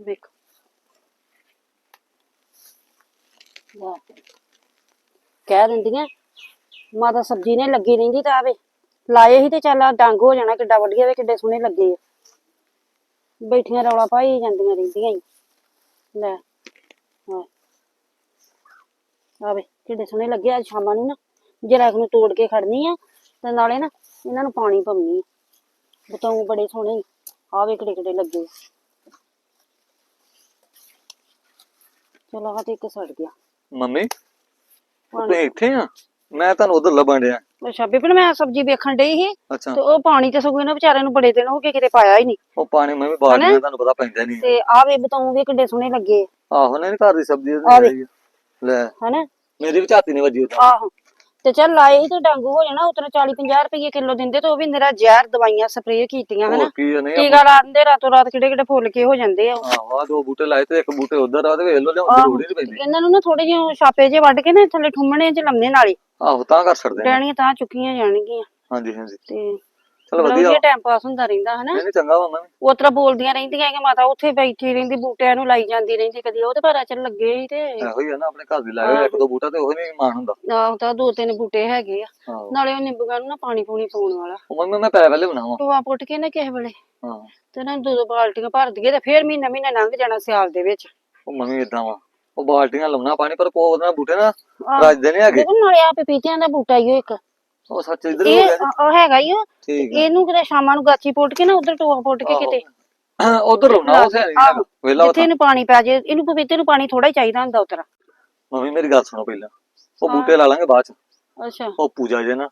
ਵੇਖ ਲੈ ਕਹਿ ਦਿੰਦੀਆਂ ਮਾਤਾ ਸਬਜ਼ੀ ਨੇ ਲੱਗੀ ਰਹਿੰਦੀ ਤਾਂ ਆਵੇ। ਲਾਏ ਸੀ ਤੇ ਚੱਲ ਆਹ ਡੰਗ ਹੋ ਜਾਣਾ ਕਿੱਡਾ ਵਧੀਆ ਵੇ, ਕਿੱਡੇ ਸੋਹਣੇ ਲੱਗੇ ਆ। ਬੈਠੀਆਂ ਰੌਲਾ ਪਾਈ ਜਾਂਦੀਆਂ ਰਹਿੰਦੀਆਂ ਹੀ ਲੈ ਆਵੇ, ਕਿੱਡੇ ਸੋਹਣੇ ਲੱਗੇ ਅੱਜ ਸ਼ਾਮਾਂ ਨੂੰ ਨਾ। ਜਰਾ ਨੂੰ ਤੋੜ ਕੇ ਖੜਨੀ ਆ, ਤੇ ਨਾਲੇ ਨਾ ਇਹਨਾਂ ਨੂੰ ਪਾਣੀ ਪਾਉਣੀ ਆ। ਬਤਾਉ ਬੜੇ ਸੋਹਣੇ ਆਵੇ ਕਿੱਡੇ ਕਿੱਡੇ ਲੱਗੇ ਚਲੋ ਆਹ ਤੇ ਇੱਕ ਸੜ ਗਿਆ। ਮੰਮੀ ਤੁਸੀਂ ਇੱਥੇ ਆ? ਮੈਂ ਤੁਹਾਨੂੰ ਉਧਰ ਲੱਭਣ ਡਿਆ। ਅੱਛਾ ਬੀਬੀ ਮੈਂ ਸਬਜ਼ੀ ਵੇਖਣ ਡਈ ਸੀ ਅੱਛਾ। ਤੇ ਉਹ ਪਾਣੀ ਤੇ ਸਗੋਂ ਇਹਨਾਂ ਵਿਚਾਰਿਆਂ ਨੂੰ ਬੜੇ ਦਿਨ ਹੋ ਗਏ ਕਿਤੇ ਪਾਇਆ ਹੀ ਨਹੀਂ। ਉਹ ਪਾਣੀ ਮੈਂ ਵੀ ਬਾਹਰ ਗਿਆ ਤੁਹਾਨੂੰ ਪਤਾ ਪੈਂਦਾ ਨਹੀਂ ਤੇ ਆਹ ਵੇ ਬਤਾਉ ਵੀ ਕਿੱਡੇ ਸੋਹਣੇ ਲੱਗੇ ਆਹੋ ਨਹੀਂ ਘਰ ਦੀ ਸਬਜ਼ੀ। ਲੈ। ਹਨਾ? ਮੇਰੀ ਵੀ ਝਾਤੀ ਨਹੀਂ ਵੱਜੀ ਉਤਾਂ ਆਹੋ। ਤੇ ਚੱਲ ਲਾਏ ਸੀ ਤੇ ਡੰਗ ਹੋ ਜਾਣਾ ਉਤਰ 40 50 ਰੁਪਏ ਕਿਲੋ ਦਿੰਦੇ ਤੇ ਉਹ ਵੀ ਨਿਰਾ ਜ਼ਹਿਰ ਦਵਾਈਆਂ ਸਪਰੇਅ ਕੀਤੀਆਂ ਹਨਾ? ਹੋਰ ਕੀ ਆ, ਨਹੀਂ ਟੀਕਾ ਰਾਤੋਂ ਰਾਤ ਕਿਹੜੇ ਕਿਹੜੇ ਫੁੱਲ ਕੇ ਹੋ ਜਾਂਦੇ ਆ ਉਹ। ਆਹੋ ਦੋ ਬੂਟੇ ਲਾਏ ਤੇ ਇੱਕ ਬੂਟੇ ਉਧਰ ਆ ਤੇ ਵੇਖ ਲੋ ਲਿਆਉਣ ਦੀ ਲੋੜ ਹੀ ਨਹੀਂ ਪੈਂਦੀ। ਇਹਨਾਂ ਨੂੰ ਨਾ ਥੋੜੇ ਜਿਹੇ ਛਾਪੇ ਜੇ ਵੱਢ ਕੇ ਨਾ ਥੱਲੇ ਠੁੰਮਣੇ ਚ ਲੰਮੇ ਨਾਲੇ। ਆਹੋ ਤਾਂ ਕਰ ਛੱਡਦੇ ਆ ਡੈਣੀਆਂ ਤਾਂ ਚੁੱਕੀਆਂ ਜਾਣਗੀਆਂ। ਹਾਂਜੀ ਹਾਂਜੀ। ਤੇ ਚਲ ਵਧੀਆ। ਟਾਈਮ ਪਾਸ ਹੁੰਦਾ ਰਹਿੰਦਾ ਹਨਾ? ਨਹੀਂ ਨਹੀਂ ਚੰਗਾ ਵਾ ਮੈਂ ਉਹ ਤਰ੍ਹਾਂ ਬੋਲਦੀਆਂ ਰਹਿੰਦੀਆਂ ਕਿ ਮਾਤਾ ਉੱਥੇ ਬੈਠੀ ਰਹਿੰਦੀ ਬੂਟਿਆਂ ਨੂੰ ਲਾਈ ਜਾਂਦੀ ਰਹਿੰਦੀ ਕਦੀ ਉਹ ਤੇ ਪਰ ਚੱਲ ਲੱਗੇ ਸੀ ਤੇ। ਇਹੋ ਹੀ ਆ ਨਾ ਆਪਣੇ ਘਰ ਦੀ ਲਾਏ ਇੱਕ ਦੋ ਬੂਟਾ ਤੇ ਉਹ ਨਹੀਂ ਮਾਣ ਹੁੰਦਾ। ਆਹ ਤਾਂ ਦੋ ਤਿੰਨ ਬੂਟੇ ਹੈਗੇ ਆ। ਨਾਲੇ ਉਹ ਨਿੰਬੂਆਂ ਨੂੰ ਨਾ ਪਾਣੀ ਪੂਣੀ ਪਾਉਣ ਵਾਲਾ। ਉਹ ਮੰਮੀ ਮੈਂ ਪੈ ਪਹਿਲੇ ਬਣਾਵਾਂ। ਟੋਆ ਪੁੱਟ ਕੇ ਨਾ ਕਿਸੇ ਵੇਲੇ। ਹਾਂ। ਤੇ ਨਾ ਦੋ ਦੋ ਬਾਲਟੀਆਂ ਭਰ ਦਈਏ ਤੇ ਫੇਰ ਮਹੀਨਾ ਮਹੀਨਾ ਲੰਘ ਜਾਣਾ ਸਿਆਲ ਦੇ ਵਿੱਚ। ਉਹ ਮੰਮੀ ਇਦਾਂ ਵਾ। ਉਹ ਬਾਲਟੀਆਂ ਲਾਉਣਾ ਪਾਣੀ ਪਰ ਪੋ ਉਹਦੇ ਨਾਲ ਬੂਟੇ ਨਾ। ਰੱਜਦੇ ਨਹੀਂ ਹੈਗੇ। ਨਾਲੇ ਆ ਪਪੀਤਿਆਂ ਦਾ ਬੂਟਾ ਹੀ ਇੱਕ। ਉਹ ਸੱਚ ਇਧਰ ਹੀ ਇਹ ਗਿਆ। ਉਹ ਹੈਗਾ ਹੀ ਠੀਕ ਇਹਨੂੰ ਕਿਤੇ ਸ਼ਾਮਾਂ ਨੂੰ ਗਾਚੀ ਪੁੱਟ ਕੇ ਨਾ ਉਧਰ ਟੋਆ ਪੁੱਟ ਕੇ ਕਿਤੇ। ਉਧਰ ਲਾਉਣਾ ਉਹ ਸਹੀ ਆਹੋ। ਵੇਲਾ ਜਿੱਥੇ ਇਹਨੂੰ ਪਾਣੀ ਪੈ ਜੇ ਇਹਨੂੰ ਪਪੀਤੇ ਨੂੰ ਪਾਣੀ ਥੋੜਾ ਹੀ ਚਾਹੀਦਾ ਹੁੰਦਾ ਉਤਰਾ ਮੰਮੀ ਮੇਰੀ ਗੱਲ ਸੁਣੋ ਪਹਿਲਾਂ। ਉਹ ਬੂਟੇ ਲਾ ਲਾਂਗੇ ਬਾਅਦ ਚ। ਅੱਛਾ। ਉਹ ਪੂਜਾ ਜੇ ਨਾ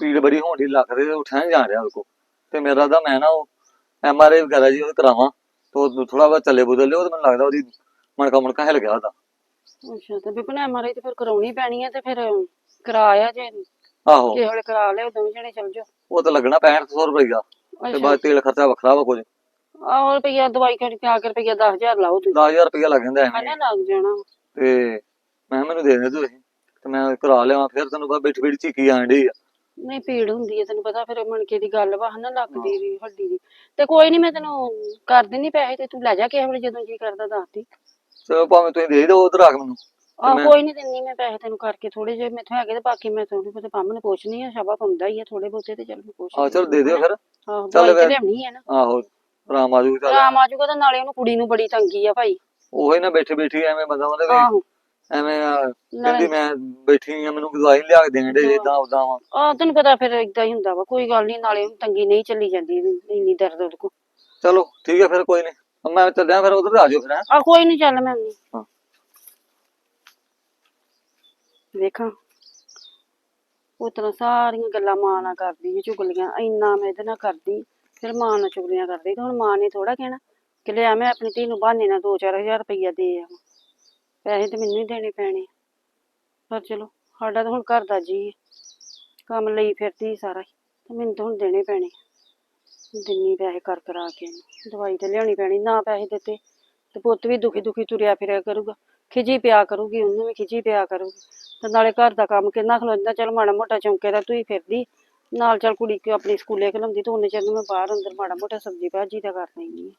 ਪੀੜ ਬੜੀ ਹੋਣ ਦੀ ਰਹੀ ਉੱਠਿਆ ਨੀ ਜਾ ਰਿਹਾ ਉਹਦੇ ਕੋ ਤੇ ਮੇਰਾ ਤਾਂ ਮੈਂ ਨਾ ਉਹ ਐਮ ਆਰ ਆਈ ਵਗੈਰਾ ਜੀ ਉਹ ਕਰਾਵਾਂ। ਤੋ ਥੋੜਾ ਬਹੁਤ ਚੱਲੇ ਬੁਦਲੇ ਉਹ ਤੇ ਮੈਨੂੰ ਲੱਗਦਾ ਉਹਦੀ ਮਣਕਾ ਮਣਕਾ ਹਿਲ ਗਿਆ ਉਹਦਾ। ਅੱਛਾ ਤੇ ਬਣਾ ਮਾਰੇ ਤੇ ਫਿਰ ਕਰਾਉਣੀ ਪੈਣੀ ਹੈ ਤੇ ਫਿਰ ਕਰਾਇਆ ਜੇ। ਆਹੋ। ਕਿਸੇ ਵੇਲੇ ਕਰਾ ਲਿਓ ਦੋਵੇਂ ਜਣੇ ਚੱਲ ਜਾਓ। ਉਹ ਤਾਂ ਲੱਗਣਾ 6500 ਰੁਪਈਆ ਤੇ ਬਾਅਦ ਤੇਲ ਖਰਚਾ ਵੱਖਰਾ ਵਾ ਕੁਝ। ਆਹ ਰੁਪਈਆ ਦਵਾਈ ਕਰ ਕੇ ਆ ਕੇ ਰੁਪਈਆ 10000 ਲਾਓ ਤੁਸੀਂ। 10000 ਰੁਪਈਆ ਲੱਗ ਜਾਂਦਾ ਐਵੇਂ। ਹਨਾ ਲੱਗ ਜਾਣਾ। ਤੇ ਮੈਂ ਮੈਨੂੰ ਦੇ ਦੇ ਤੂੰ ਇਹ ਤੇ ਮੈਂ ਕਰਾ ਲਿਆ ਫਿਰ ਤੈਨੂੰ ਬਾਅਦ ਬੈਠੀ ਬੈਠੀ ਚੀਕੀ ਆਣ ਡਈ ਆ। ਨਹੀਂ ਭੀੜ ਹੁੰਦੀ ਹੈ ਤੈਨੂੰ ਪਤਾ ਫਿਰ ਮਣਕੇ ਦੀ ਗੱਲ ਵਾ ਹਨਾ ਲੱਕ ਦੀ ਵੀ ਹੱਡੀ ਦੀ। ਤੇ ਕੋਈ ਨਹੀਂ ਮੈਂ ਤੈਨੂੰ ਕਰ ਦਿੰਦੀ ਪੈਸੇ ਤੇ ਤੂੰ ਲੈ ਜਾ ਕਿਸੇ ਵੇਲੇ ਜਦੋਂ ਜੀ ਕਰਦਾ ਦੱਸਦੀ। ਚਲੋ ਭਾਵੇਂ ਤੁਸੀਂ ਦੇ ਦਿਓ ਉਧਰ ਆ ਕੇ ਮੈਨੂੰ। ਆਹ ਕੋਈ ਨਹੀਂ ਦਿੰਦੀ ਮੈਂ ਪੈਸੇ ਤੈਨੂੰ ਕਰਕੇ ਥੋੜੇ ਜਿਹੇ ਮੈਥੋਂ ਹੈਗੇ ਤੇ ਬਾਕੀ ਮੈਂ ਥੋੜੇ ਬਹੁਤੇ ਪੰਮ ਨੂੰ ਪੁੱਛਣੀ ਆ ਸ਼ਾਬਾ ਪਾਉਂਦਾ ਹੀ ਆ ਥੋੜੇ ਬਹੁਤੇ ਤੇ ਚੱਲ ਮੈਂ ਪੁੱਛ ਆ ਚਲ ਦੇ ਦਿਓ ਫਿਰ। ਆਹੋ ਚੱਲ ਦਵਾਈ ਤੇ ਫਿਰ। ਲਿਆਉਣੀ ਹੈ ਨਾ। ਆਹੋ ਆਰਾਮ ਆ ਜੂ ਚੱਲ। ਆਰਾਮ ਆ ਜਾਊਗਾ ਤਾਂ ਨਾਲੇ ਉਹਨੂੰ ਕੁੜੀ ਨੂੰ ਬੜੀ ਤੰਗੀ ਆ ਭਾਈ। ਉਹੀ ਨਾ ਬੈਠੀ ਬੈਠੀ ਐਵੇਂ ਬੰਦਾ ਉਹਦੇ ਵੀ ਆਹੋ। ਐਵੇਂ ਆ, ਕਹਿੰਦੀ ਮੈਂ ਬੈਠੀ ਆ ਮੈਨੂੰ ਦਵਾਈ ਲਿਆ ਕੇ ਦੇਣ ਦੇ ਇਦਾਂ ਉਦਾਂ ਵਾ। ਆਹ ਤੈਨੂੰ ਪਤਾ ਫਿਰ ਇਦਾਂ ਹੀ ਹੁੰਦਾ ਵਾ ਕੋਈ ਗੱਲ ਨਹੀਂ ਨਾਲੇ ਉਹਨੂੰ ਤੰਗੀ ਨਹੀਂ ਚੱਲੀ ਜਾਂਦੀ ਇੰਨੀ ਦਰਦ ਉਹਦੇ ਕੋ ਚਲੋ ਠੀਕ ਹੈ ਫਿਰ ਕੋਈ ਨਹੀਂ ਮੈਂ ਚੱਲਿਆ ਫਿਰ ਉਧਰ ਆ ਜਾਓ ਫਿਰ ਹੈਂ। ਆ ਕੋਈ ਨਹੀਂ ਚੱਲ ਮੈਂ ਆਉਂਦੀ। ਹਾਂ। ਵੇਖਾਂ। ਉਹ ਤਰ੍ਹਾਂ ਸਾਰੀਆਂ ਗੱਲਾਂ ਮਾਂ ਨਾਲ ਕਰਦੀ ਹੈ ਚੁਗਲੀਆਂ। ਇੰਨਾ ਮੈਂ ਇਹਦੇ ਨਾਲ ਕਰਦੀ, ਫਿਰ ਮਾਂ ਨਾਲ ਚੁਗਲੀਆਂ ਕਰਦੀ। ਤੇ ਹੁਣ ਮਾਂ ਨੇ ਥੋੜਾ ਕਹਿਣਾ ਕਿ ਲਿਆ ਮੈਂ ਆਪਣੀ ਧੀ ਨੂੰ ਬਹਾਨੇ ਨਾਲ 2-4000 ਰੁਪਈਆ ਦੇ ਆ ਪੈਸੇ ਤੇ ਮੈਨੂੰ ਹੀ ਦੇਣੇ ਪੈਣੇ ਪਰ ਚਲੋ, ਸਾਡਾ ਤਾਂ ਹੁਣ ਘਰ ਦਾ ਜੀ ਹੈ। ਕੰਮ ਲਈ ਫਿਰਦੀ ਸਾਰਾ ਹੀ। ਤੇ ਮੈਨੂੰ ਤਾਂ ਹੁਣ ਦੇਣੇ ਪੈਣੇ ਦਿੰਨੀ ਪੈਸੇ ਕਰ ਕਰਾ ਕੇ ਦਵਾਈ ਤੇ ਲਿਆਉਣੀ ਪੈਣੀ, ਨਾ ਪੈਸੇ ਦਿੱਤੇ। ਤੇ ਪੁੱਤ ਵੀ ਦੁਖੀ ਦੁਖੀ ਤੁਰਿਆ ਫਿਰਿਆ ਕਰੂਗਾ। ਖਿਜੀ ਪਿਆ ਕਰੂਗੀ, ਉਹਨੂੰ ਵੀ ਖਿਜੀ ਪਿਆ ਕਰੂਗੀ। ਤੇ ਨਾਲੇ ਘਰ ਦਾ ਕੰਮ ਕਿੰਨਾ ਖਲੋਂਦਾ, ਚਲ ਮਾੜਾ ਮੋਟਾ ਚੌਂਕੇ ਦਾ ਤੂੰ ਫਿਰਦੀ। ਨਾਲ ਚੱਲ ਕੁੜੀ ਕਿ ਆਪਣੀ ਸਕੂਲੇ ਖਲਾਉਂਦੀ ਤੇ ਉਹਨੇ ਚਿਰ ਨੂੰ ਮੈਂ ਬਾਹਰ ਅੰਦਰ ਮਾੜਾ ਮੋਟਾ ਸਬਜ਼ੀ ਭਾਜੀ ਦਾ ਕਰ ਲੈਂਦੀ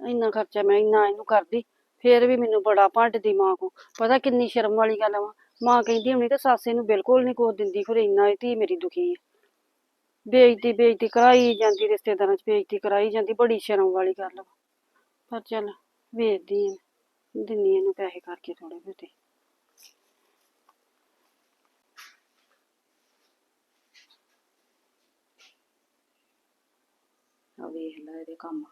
ਇੰਨਾ ਖਰਚਾ ਮੈਂ ਇੰਨਾ ਇਹਨੂੰ ਕਰਦੀ, ਫੇਰ ਵੀ ਮੈਨੂੰ ਬੜਾ ਭੰਡਦੀ ਮਾਂ ਕੋ। ਪਤਾ ਕਿੰਨੀ ਸ਼ਰਮ ਵਾਲੀ ਗੱਲ ਵਾ। ਮਾਂ ਕਹਿੰਦੀ ਹੁਣੀ ਤੇ ਸੱਸ ਨੂੰ ਬਿਲਕੁਲ ਨਹੀਂ ਕੁਛ ਦਿੰਦੀ, ਫਿਰ ਇੰਨਾ ਇਹ ਧੀ ਮੇਰੀ ਦੁਖੀ ਹੈ ਬੇਇੱਜ਼ਤੀ ਬੇਇੱਜ਼ਤੀ ਕਰਾਈ ਜਾਂਦੀ, ਰਿਸ਼ਤੇਦਾਰਾਂ 'ਚ ਬੇਇੱਜ਼ਤੀ ਕਰਾਈ ਜਾਂਦੀ, ਬੜੀ ਸ਼ਰਮ ਵਾਲੀ ਗੱਲ ਪਰ ਚੱਲ ਵੇਚਦੀ ਆ ਦਿੰਨੀ ਇਹਨੂੰ ਪੈਸੇ ਕਰਕੇ ਥੋੜੇ ਬਹੁਤੇ। ਆ ਵੇਖ ਲੈ ਇਹਦੇ ਕੰਮ।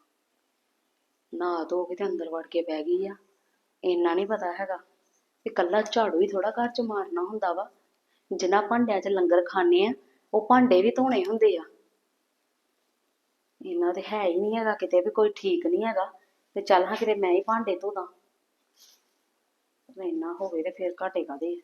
ਨਹਾ ਧੋ ਕੇ ਤੇ ਅੰਦਰ ਵੜ ਕੇ ਬਹਿ ਗਈ ਆ। ਇੰਨਾ ਨਹੀਂ ਪਤਾ ਹੈਗਾ ਕਿ ਕੱਲਾ ਝਾੜੂ ਹੀ ਥੋੜਾ ਘਰ ਚ ਮਾਰਨਾ ਹੁੰਦਾ ਵਾ। ਜਿਨ੍ਹਾਂ ਭਾਂਡਿਆਂ 'ਚ ਲੰਗਰ ਖਾਣੇ ਆ, ਉਹ ਭਾਂਡੇ ਵੀ ਧੋਣੇ ਹੁੰਦੇ ਆ। ਇਹਨਾਂ ਤੇ ਹੈ ਹੀ ਨਹੀਂ ਹੈਗਾ ਕਿਤੇ ਵੀ ਕੋਈ ਠੀਕ ਨਹੀਂ ਹੈਗਾ। ਤੇ ਚੱਲ ਹਾਂ ਕਿਤੇ ਮੈਂ ਹੀ ਭਾਂਡੇ ਧੋਦਾ। ਇੰਨਾ ਹੋਵੇ ਤੇ ਫਿਰ ਘਾਟੇ ਕਾਦੇ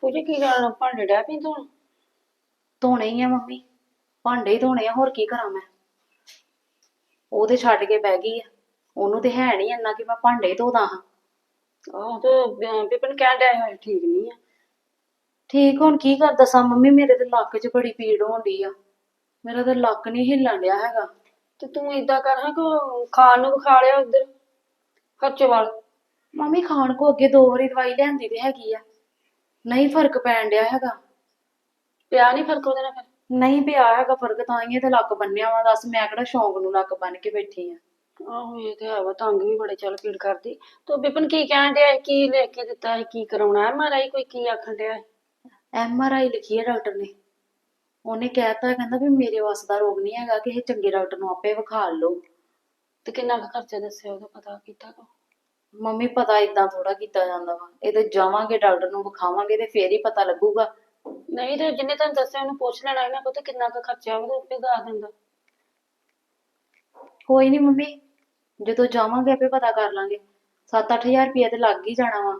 ਪੂਜੇ ਕੀ ਗੱਲ ਭਾਂਡੇ ਡੈ ਪਈ ਤੂੰ? ਧੋਣੇ ਹੀ ਆ ਮੰਮੀ। ਭਾਂਡੇ ਹੀ ਧੋਣੇ ਆ ਹੋਰ ਕੀ ਕਰਾਂ ਮੈਂ? ਉਹ ਤੇ ਛੱਡ ਕੇ ਬਹਿ ਗਈ ਆ। ਉਹਨੂੰ ਤੇ ਹੈ ਨਹੀਂ ਇੰਨਾ ਕਿ ਮੈਂ ਭਾਂਡੇ ਧੋਦਾ ਹਾਂ। ਆਹ ਤੇ ਬਿਪਨ ਕਹਿਣ ਡਿਆ ਸੀ ਠੀਕ ਨਹੀਂ ਆ। ਠੀਕ ਹੁਣ ਕੀ ਕਰ ਦੱਸਾਂ ਮੰਮੀ ਮੇਰੇ ਤੇ ਲੱਕ 'ਚ ਬੜੀ ਪੀੜ ਹੋਣ ਡਈ ਆ। ਮੇਰਾ ਤੇ ਲੱਕ ਨਹੀਂ ਹਿੱਲਣ ਡਿਆ ਹੈਗਾ। ਤੇ ਤੂੰ ਏਦਾਂ ਕਰ ਹਾਂ ਕਿ ਖਾਣ ਨੂੰ ਵਿਖਾ ਲਿਆ ਉਧਰ ਖਰਚਵਾਲ ਮੰਮੀ ਖਾਣ ਕੋ ਅੱਗੇ ਦੋ ਵਾਰੀ ਦਵਾਈ ਲਿਆਂਦੀ ਤੇ ਹੈਗੀ ਆ। ਨਹੀਂ ਫ਼ਰਕ ਪੈਣ ਡਿਆ ਹੈਗਾ। ਪਿਆ ਨਹੀਂ ਫ਼ਰਕ ਉਹਦੇ ਨਾਲ ਫਿਰ? ਨਹੀਂ ਪਿਆ ਹੈਗਾ ਫ਼ਰਕ ਤਾਂ ਹੀ ਤੇ ਲੱਕ ਬੰਨਿਆ ਵਾ। ਦੱਸ ਮੈਂ ਕਿਹੜਾ ਸ਼ੌਂਕ ਨੂੰ ਲੱਕ ਬੰਨ ਕੇ ਬੈਠੀ ਆ। ਆਹੋ ਇਹ ਤੇ ਹੈ ਵਾ ਤੰਗ ਵੀ ਬੜੇ ਚੱਲ ਪੀੜ ਕਰਦੀ। ਤੋ ਬਿਪਨ ਕੀ ਕਹਿਣ ਡਿਆ ਹੈ? ਕੀ ਲੈ ਕੇ ਦਿੱਤਾ ਹੈ ਕੀ ਕਰਾਉਣਾ ਹੈ? ਮਾਰਾ ਕੋਈ ਕੀ ਆਖਣ ਡਿਆ ਹੈ? ਐਮ ਆਰ ਆਈ ਲਿਖੀ ਹੈ ਡਾਕਟਰ ਨੇ। ਉਹਨੇ ਕਹਿਤਾ ਕਹਿੰਦਾ ਵੀ ਮੇਰੇ ਵੱਸ ਦਾ ਰੋਗ ਨਹੀਂ ਹੈਗਾ ਕਿਸੇ ਚੰਗੇ ਡਾਕਟਰ ਨੂੰ ਆਪੇ ਵਿਖਾ ਲਓ। ਤੇ ਕਿੰਨਾ ਕੁ ਖਰਚਾ ਦੱਸਿਆ ਉਹਦਾ ਪਤਾ ਕੀਤਾ ਕੋ ਮੰਮੀ ਪਤਾ ਇਦਾਂ ਥੋੜਾ ਕੀਤਾ ਜਾਂਦਾ ਵਾ। ਇਹ ਤੇ ਜਾਵਾਂਗੇ ਡਾਕਟਰ ਨੂੰ ਵਿਖਾਵਾਂਗੇ ਤੇ ਫੇਰ ਹੀ ਪਤਾ ਲੱਗੂਗਾ। ਨਹੀਂ ਤੇ ਜਿੰਨੇ ਤੁਹਾਨੂੰ ਦੱਸਿਆ ਉਹਨੂੰ ਪੁੱਛ ਲੈਣਾ ਇਹਨਾਂ ਕੋਲ ਤੇ ਕਿੰਨਾ ਕੁ ਖਰਚਾ ਉਹਦੇ ਉੱਤੇ ਦੱਸ ਦਿੰਦਾ। ਕੋਈ ਨਹੀਂ ਮੰਮੀ ਜਦੋਂ ਜਾਵਾਂਗੇ ਆਪੇ ਪਤਾ ਕਰ ਲਾਂਗੇ। 7-8000 ਰੁਪਏ ਤੇ ਲੱਗ ਹੀ ਜਾਣਾ ਵਾ।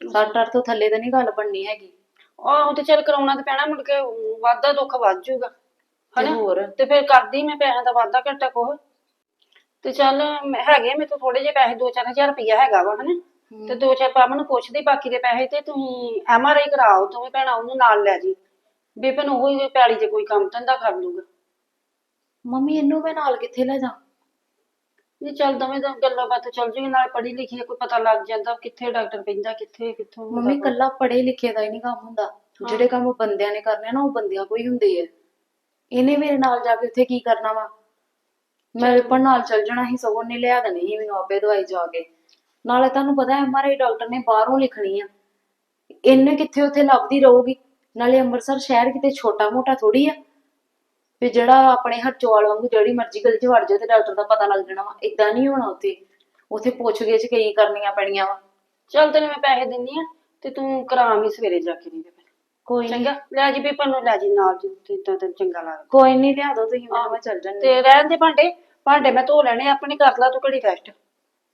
60 ਤੋਂ ਥੱਲੇ ਤਾਂ ਨਹੀਂ ਗੱਲ ਬਣਨੀ ਹੈਗੀ। ਆਹੋ ਤੇ ਚੱਲ ਕਰਾਉਣਾ ਤੇ ਪੈਣਾ ਮੁੜ ਕੇ ਵਾਧਾ ਦੁੱਖ ਵੱਧ ਜਾਊਗਾ ਤੇ ਹਨਾ? ਹੋਰ? ਤੇ ਫਿਰ ਕਰਦੀ ਮੈਂ ਪੈਸਿਆਂ ਦਾ ਵਾਧਾ ਘਾਟਾ ਕੋਹ ਤੇ ਚੱਲ ਮੈਂ- ਹੈਗੇ ਮੇਰੇ ਤੋਂ ਥੋੜੇ ਜਿਹੇ ਪੈਸੇ 2-4000 ਰੁਪਇਆ ਹੈਗਾ ਵਾ ਹਨਾ? ਤੇ ਦੋ ਚਾਰ ਪਾਪਾ ਨੂੰ ਪੁੱਛਦੀ ਬਾਕੀ ਦੇ ਪੈਸੇ ਤੇ ਤੁਸੀਂ ਐਮ ਆਰ ਆਈ ਕਰਾਓ ਦੋਵੇਂ ਭੈਣਾਂ ਉਹਨੂੰ ਨਾਲ ਲੈ ਜੀ। ਬੇਪਨ ਉਹ ਹੀ ਪੈਲੀ 'ਚ ਕੋਈ ਕੰਮ ਧੰਦਾ ਕਰ ਲੂਗਾ ਮੰਮੀ ਇਹਨੂੰ ਮੈਂ ਨਾਲ ਕਿੱਥੇ ਲੈ ਜਾ ਨਹੀਂ ਚੱਲ ਦੋਵੇਂ ਦਾ ਗੱਲਾਂ ਬਾਤਾਂ ਚੱਲ ਜੂਗੀ ਨਾਲ ਪੜ੍ਹੀ ਲਿਖੀ ਹੈ ਕੋਈ ਪਤਾ ਲੱਗ ਜਾਂਦਾ ਕਿੱਥੇ ਡਾਕਟਰ ਪੈਂਦਾ ਕਿੱਥੇ ਕਿੱਥੋਂ ਹੁੰਦਾ ਮੰਮੀ। ਕੱਲਾ ਪੜ੍ਹੇ ਲਿਖੇ ਦਾ ਹੀ ਨਹੀਂ ਕੰਮ ਹੁੰਦਾ। ਜਿਹੜੇ ਕੰਮ ਬੰਦਿਆਂ ਨੇ ਕਰਨੇ ਆ ਨਾ ਉਹ ਬੰਦਿਆਂ ਕੋਈ ਹੁੰਦੇ ਆ। ਇਹਨੇ ਮੇਰੇ ਨਾਲ ਜਾ ਕੇ ਉੱਥੇ ਕੀ ਕਰਨਾ ਵਾ? ਮੈਂ ਵਿਪਨ ਨਾਲ ਚੱਲ ਜਾਣਾ ਸੀ ਸਗੋਂ ਨੇ ਲਿਆ ਦੇਣੀ ਸੀ ਮੈਨੂੰ ਆਪੇ ਦਵਾਈ ਜਾ ਕੇ। ਨਾਲੇ ਤੁਹਾਨੂੰ ਪਤਾ ਐਮਆਰਆਈ ਡਾਕਟਰ ਨੇ ਬਾਹਰੋਂ ਲਿਖਣੀ ਆ। ਇਹਨੇ ਕਿੱਥੇ ਉੱਥੇ ਲੱਭਦੀ ਰਹੂਗੀ? ਨਾਲੇ ਅੰਮ੍ਰਿਤਸਰ ਸ਼ਹਿਰ ਕਿਤੇ ਛੋਟਾ ਮੋਟਾ ਥੋੜੀ ਆ। ਵੀ ਜਿਹੜਾ ਆਪਣੇ ਹਰਚੋਲ ਵਾਂਗੂ ਜਿਹੜੀ ਮਰਜ਼ੀ ਗਲੀ 'ਚ ਵੜ ਜਾਏ ਤੇ ਡਾਕਟਰ ਦਾ ਪਤਾ ਲੱਗ ਜਾਣਾ ਵਾ ਇਦਾਂ ਨਹੀਂ ਹੋਣਾ ਉੱਥੇ। ਉੱਥੇ ਪੁੱਛ ਗਿੱਛ ਕਈ ਕਰਨੀਆਂ ਪੈਣੀਆਂ ਵਾ। ਚੱਲ ਤੈਨੂੰ ਮੈਂ ਪੈਸੇ ਦਿੰਨੀ ਆ ਤੇ ਤੂੰ ਕਰਾਵੀਂ ਸਵੇਰੇ ਜਾ ਕੇ ਨਹੀਂ ਤੇ ਫਿਰ ਕੋਈ ਨਹੀਂ। ਚੰਗਾ ਲੈ ਜੀ ਬੇਪਨ ਨੂੰ ਲੈ ਜੀ ਨਾਲ ਜੀ ਤੇ ਤਾਂ ਤੈਨੂੰ ਚੰਗਾ ਲੱਗਦਾ। ਕੋਈ ਨਹੀਂ ਲਿਆ ਦੋ ਤੁਸੀਂ ਮੈਨੂੰ ਮੈਂ ਚੱਲ ਜਾਂਦੀ ਤੇ ਰਹਿਣ ਦੇ ਭਾਂਡੇ। ਭਾਂਡੇ ਮੈਂ ਧੋ ਲੈਣੇ ਆ, ਆਪਣੇ ਕਰ ਲਾ ਤੂੰ ਘੜੀ ਰੈਸਟ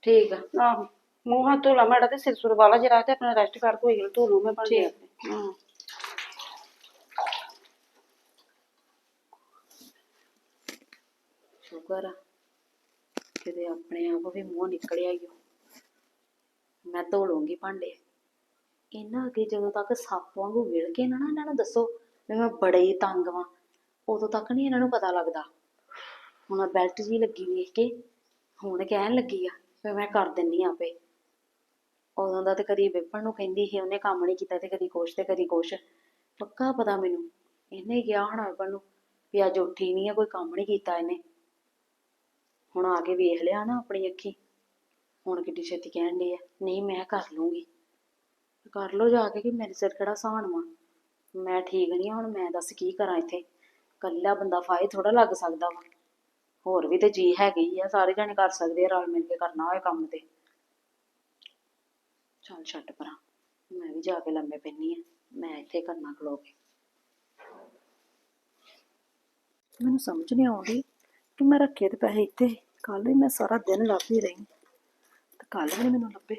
ਠੀਕ ਆ। ਆਹੋ। ਮੂੰਹ ਹੱਥ ਧੋ ਲਾ ਮਾੜਾ ਤੇ ਸਿਰ ਸੁਰ ਵਾਲਾ ਜਰਾ ਤੇ ਆਪਣਾ ਰੈਸਟ ਕਰ ਕੋਈ ਗੱਲ ਧੋ ਲੂ ਮੈਂ ਭਾਂਡੇ ਠੀਕ। ਆਪਣੇ ਹਾਂ। ਸ਼ੁਕਰ ਆ। ਕਿਤੇ ਆਪਣੇ ਆਪ ਵੀ ਮੂੰਹ ਨਿਕਲਿਆ ਈ ਓ। ਮੈਂ ਧੋ ਲੂੰਗੀ ਭਾਂਡੇ। ਇਹਨਾਂ ਅੱਗੇ ਜਦੋਂ ਤੱਕ ਸੱਪ ਵਾਂਗੂ ਵਿਲ ਕੇ ਨਾ ਨਾ ਇਹਨਾਂ ਨੂੰ ਦੱਸੋ ਵੀ ਮੈਂ ਬੜੇ ਤੰਗ ਵਾਂ, ਉਦੋਂ ਤੱਕ ਨਹੀਂ ਇਹਨਾਂ ਨੂੰ ਪਤਾ ਲੱਗਦਾ। ਹੁਣ ਬੈਲਟ ਜੀ ਲੱਗੀ ਵੇਖ ਕੇ, ਹੁਣ ਕਹਿਣ ਲੱਗੀ ਆ ਵੀ ਮੈਂ ਕਰ ਦਿੰਨੀ ਆਂ ਪੇ ਉਦੋਂ ਦਾ ਤੇ ਕਦੀ ਵਿਪਨ ਨੂੰ ਕਹਿੰਦੀ ਸੀ, ਉਹਨੇ ਕੰਮ ਨਹੀਂ ਕੀਤਾ ਤੇ ਕਦੀ ਕੁਛ ਤੇ ਕਦੀ ਕੁਛ। ਪੱਕਾ ਪਤਾ ਮੈਨੂੰ, ਇਹਨੇ ਕਿਹਾ ਹੋਣਾ ਵਿਪਨ ਨੂੰ ਵੀ ਅੱਜ ਉੱਠੀ ਨਹੀਂ ਆ, ਕੋਈ ਕੰਮ ਨਹੀਂ ਕੀਤਾ ਇਹਨੇ। ਹੁਣ ਆ ਕੇ ਵੇਖ ਲਿਆ ਨਾ ਆਪਣੀ ਅੱਖੀ। ਹੁਣ ਕਿੱਡੀ ਛੇਤੀ ਕਹਿਣ ਡਈ ਆ ਨਹੀਂ ਮੈਂ ਕਰ ਲੂੰਗੀ। ਕਰ ਲੋ ਜਾ ਕੇ ਕਿ ਮੇਰੇ ਸਿਰ ਕਿਹੜਾ ਸਹਾਨ ਵਾ। ਮੈਂ ਠੀਕ ਨਹੀਂ ਆ, ਹੁਣ ਮੈਂ ਦੱਸ ਕੀ ਕਰਾਂ ਇੱਥੇ। ਕੱਲਾ ਬੰਦਾ ਫਾਇ ਥੋੜਾ ਲੱਗ ਸਕਦਾ ਵਾ। ਹੋਰ ਵੀ ਤੇ ਜੀ ਹੈਗੇ ਹੀ ਆ ਸਾਰੇ ਜਾਣੇ ਕਰ ਸਕਦੇ ਆ ਰਲ ਮਿਲ ਕੇ ਕਰਨਾ ਹੋਏ ਕੰਮ ਤੇ। ਚੱਲ ਛੱਡ ਪਰਾਂ ਮੈਂ ਵੀ ਜਾ ਕੇ ਲੰਮੇ ਪੈਣੀ ਆ ਮੈਂ ਇੱਥੇ ਕਰਨਾ ਖਲੋ ਕੇ। ਮੈਨੂੰ ਸਮਝ ਨਹੀਂ ਆਉਂਦੀ ਕਿ ਮੈਂ ਰੱਖੇ ਤੇ ਪੈਸੇ ਇੱਥੇ। ਕੱਲ ਵੀ ਮੈਂ ਸਾਰਾ ਦਿਨ ਲੱਭਦੀ ਰਹੀ। ਤੇ ਕੱਲ ਵੀ ਨੀ ਮੈਨੂੰ ਲੱਭੇ।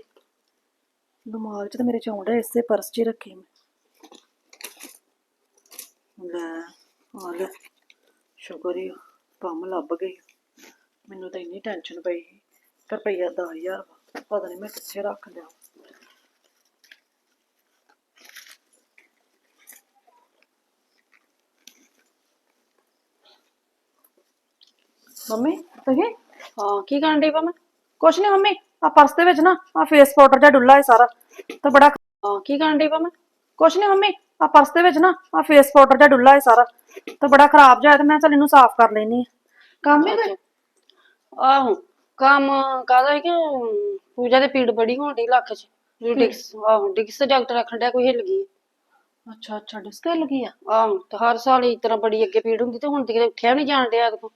ਦਿਮਾਗ 'ਚ ਤਾਂ ਮੇਰੇ ਚ ਇਸੇ ਪਰਸ 'ਚ ਹੀ ਰੱਖੇ ਮੈਂ। ਲੈ ਆ ਲੈ। ਸ਼ੁਕਰ ਹੀ ਆ, ਕੰਮ ਲੱਭ ਗਈ। ਮੈਨੂੰ ਤਾਂ ਇੰਨੀ ਟੈਨਸ਼ਨ ਪਈ ਸੀ। ਰੁਪਈਆ 10000 ਵਾ। ਪਤਾ ਨਹੀਂ ਮੈਂ ਕਿੱਥੇ ਰੱਖ ਲਿਆ। ਮੰਮੀ ਤੁਸੀਂ? ਹਾਂ ਕੀ ਕਰਨ ਡਈ ਮੈਂ ਕੁਛ ਨਹੀਂ ਮੰਮੀ ਆ ਪਰਸ ਦੇ ਵਿੱਚ ਨਾ ਆ ਫੇਸ ਪਾਊਡਰ ਜਿਹਾ ਡੁੱਲਾ ਹੈ ਸਾਰਾ ਤੇ ਬੜਾ ਹਾਂ ਕੀ ਕਰਨ ਡਈ ਪਾ ਮੈਂ ਕੁਛ ਨਹੀਂ ਮੰਮੀ ਆ ਪਰਸ ਦੇ ਵਿੱਚ ਨਾ ਆ ਫੇਸ ਪਾਊਡਰ ਜਿਹਾ ਡੁੱਲਾ ਹੈ ਸਾਰਾ ਤੇ ਬੜਾ ਖਰਾਬ ਜਿਹਾ ਹੈ ਤੇ ਮੈਂ ਚੱਲ ਇਹਨੂੰ ਸਾਫ਼ ਕਰ ਲੈਣੀ ਆ। ਕੰਮ ਹੀ ਕੋਈ? ਆਹੋ ਕੰਮ ਕਾਹਦਾ ਹੈ ਕਿ ਅਮ, ਪੂਜਾ ਦੇ ਪੀੜ ਬੜੀ ਹੋਣ ਡਈ ਲੱਕ 'ਚ ਡਿਕਸ ਆਹੋ ਡਿਕਸ ਡਾਕਟਰ ਆਖਣ ਡਿਆ ਕੋਈ ਹਿੱਲ ਗਈ ਅੱਛਾ ਅੱਛਾ ਡਿਸਕ ਲੱਗੀ ਆ? ਆਹੋ ਤੇ ਹਰ ਸਾਲ ਇਸ ਤਰ੍ਹਾਂ ਬੜੀ ਅੱਗੇ ਪੀੜ ਹੁੰਦੀ ਤੇ ਹੁਣ ਤੇ ਕਿਤੇ ਉੱਠਿਆ ਨਹੀਂ ਜਾਣ ਡਿਆ ਇਹਦੇ ਕੋਲ।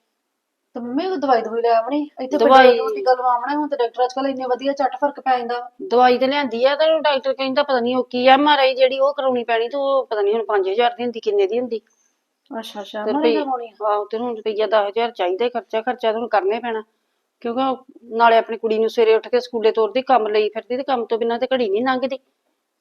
ਤੇ ਮੰਮੀ ਉਹ ਦਵਾਈ ਦਵਾਈ ਲੈ ਆਵਣੀ ਇੱਥੇ ਦਵਾਈ- ਕੋਈ ਟੀਕਾ ਲਵਾਉਣਾ ਹੁਣ ਤੇ ਡਾਕਟਰ ਅੱਜਕੱਲ ਇੰਨੇ ਵਧੀਆ ਝੱਟ ਫ਼ਰਕ ਪੈ ਜਾਂਦਾ। ਦਵਾਈ ਤੇ ਲਿਆਂਦੀ ਆ ਤੇ ਡਾਕਟਰ ਕਹਿੰਦਾ ਪਤਾ ਨਹੀਂ ਉਹ ਕੀ ਐਮ ਆਰ ਆਈ ਜਿਹੜੀ ਉਹ ਕਰਾਉਣੀ ਪੈਣੀ ਤੇ ਉਹ ਪਤਾ ਨਹੀਂ ਹੁਣ 5000 ਦੀ ਹੁੰਦੀ ਕਿੰਨੇ ਦੀ ਹੁੰਦੀ। ਅੱਛਾ ਅੱਛਾ ਤੇ ਮੈਂ ਰੁਪਈ- ਲਵਾਉਣੀ ਆ। ਆਹੋ ਤੇ ਹੁਣ ਰੁਪਈਆ 10000 ਚਾਹੀਦਾ ਹੀ, ਖਰਚਾ ਖਰਚਾ ਤਾਂ ਹੁਣ ਕਰਨਾ ਹੀ ਪੈਣਾ। ਕਿਉਂਕਿ ਉਹ ਨਾਲੇ ਆਪਣੀ ਕੁੜੀ ਨੂੰ ਸਵੇਰੇ ਉੱਠ ਕੇ ਸਕੂਲੇ ਤੋਰਦੀ ਕੰਮ ਲਈ ਫਿਰਦੀ ਤੇ ਕੰਮ ਤੋਂ ਬਿਨਾਂ ਤੇ ਘੜੀ ਨਹੀਂ ਲੰਘਦੀ।